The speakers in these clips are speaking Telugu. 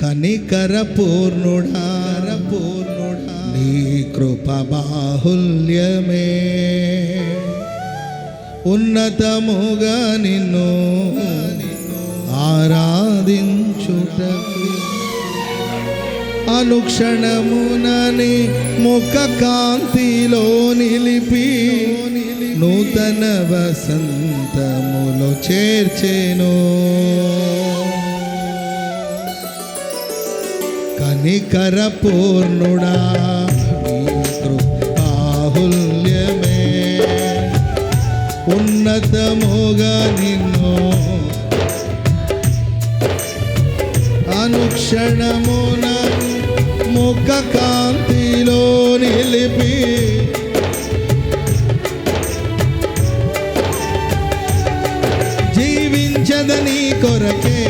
కనికర పూర్ణుడార పూర్ణుడ నీ కృప బాహుల్యమే ఉన్నతముగా నిన్ను ఆరాధించుటకు. అనుక్షణమునని ముఖ కాంతిలో నిలిపి నూతన వసంతములో చేర్చేను. కనికర పూర్ణుడా ఉన్నతముగా నిన్ను అనుక్షణమున ముఖ కాంతిలో నిలిపి జీవించదని కొరకే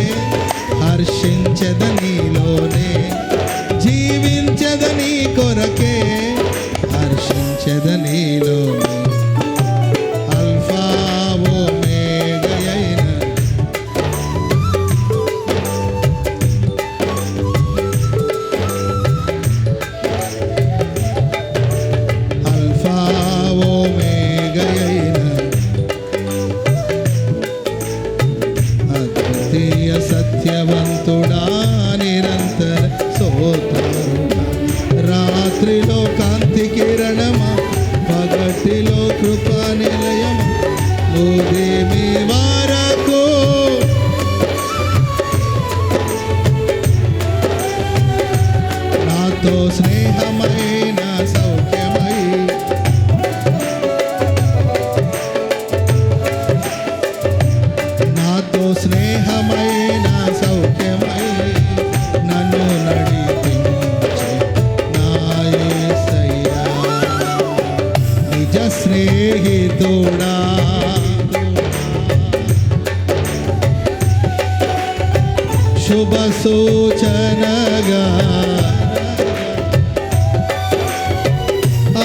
హర్షించదని ജീവിത Deus.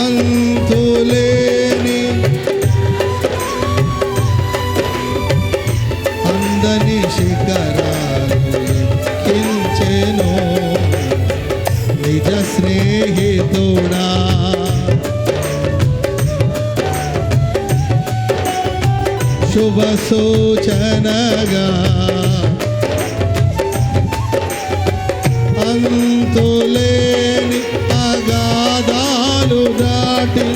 అంతులేని అందని శిఖరాలు ఎక్కించెను నిజ స్నేహితుడా శుభ సూచనగా అంతులేని నాటి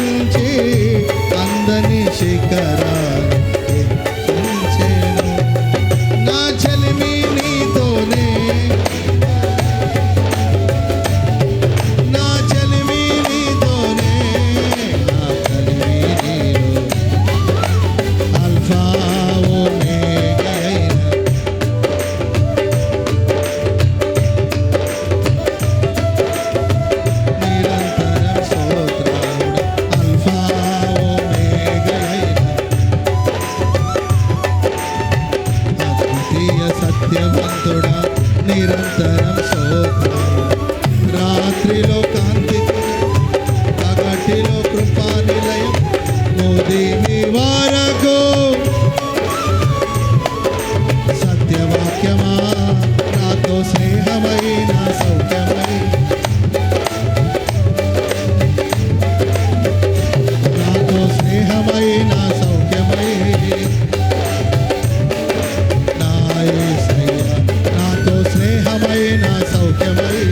family.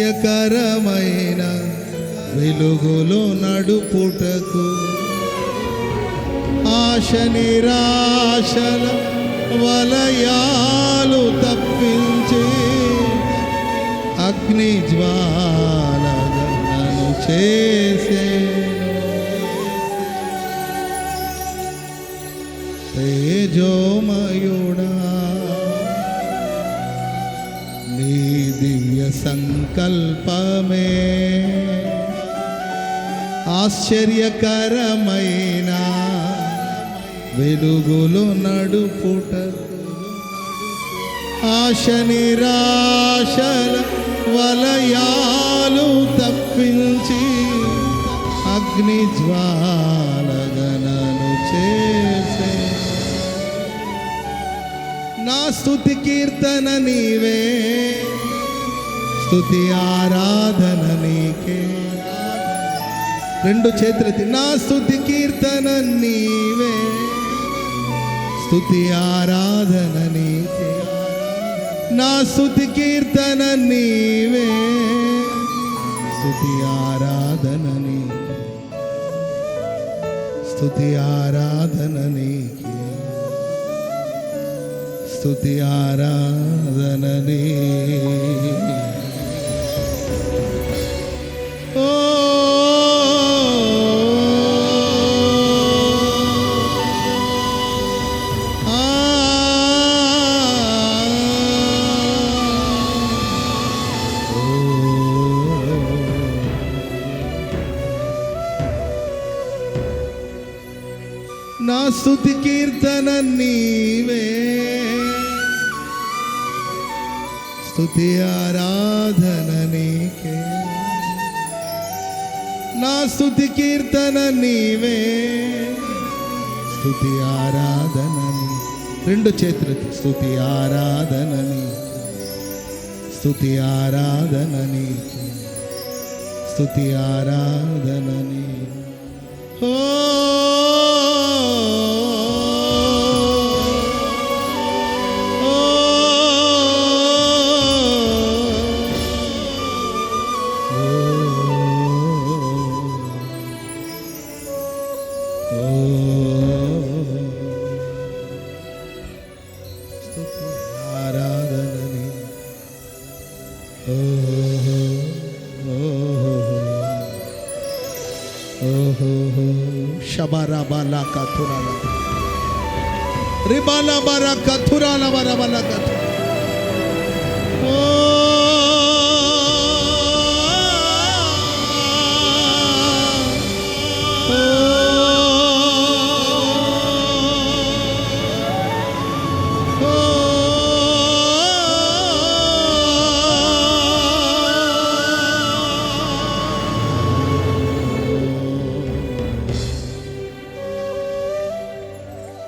కార్యకరమైన వెలుగులో నడుపుటకు ఆశ నిరాశల వలయాలు తప్పించి అగ్ని జ్వాలను చేసే తేజోమయో సంకల్పమే. ఆశ్చర్యకరమైన వెలుగులు నడుపుట. ఆశ నిరాశల వలయాలు తప్పించి అగ్నిజ్వాలగనను చేసే. నా స్థుతి కీర్తన నీవే. స్థుతి ఆరాధన నీకే. రెండు చేతులెత్తి నా స్థుతి కీర్తన నీవే. స్థుతి ఆరాధన నీకే. నా స్థుతి కీర్తన నీవే. స్థుతి ఆరాధన నీకే. స్థుతి ఆరాధన నీకే. స్తుతి ఆరాధన స్థుతి కీర్తన నీవే. స్థుతి ఆరాధన నీకే. నా స్థుతి కీర్తన నీవే. స్థుతి ఆరాధన రెండు చేతులు స్థుతి ఆరాధన నీ స్తుతి ఆరాధన నీకే. స్తుతి ఆరాధన నీ ఓ সাবারা বালা কাথুরালা রেবালা বারা কাথুরালা বারা বালা কাথুরা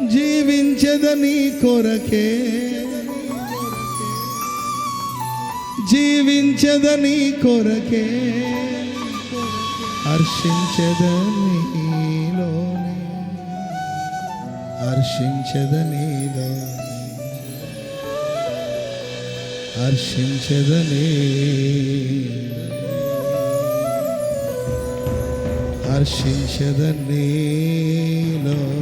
జీవించదని కొరకే. జీవించదని కొరకే. హర్షించదని లోనే హర్షించదని హర్షించదనే హర్షించదనేలో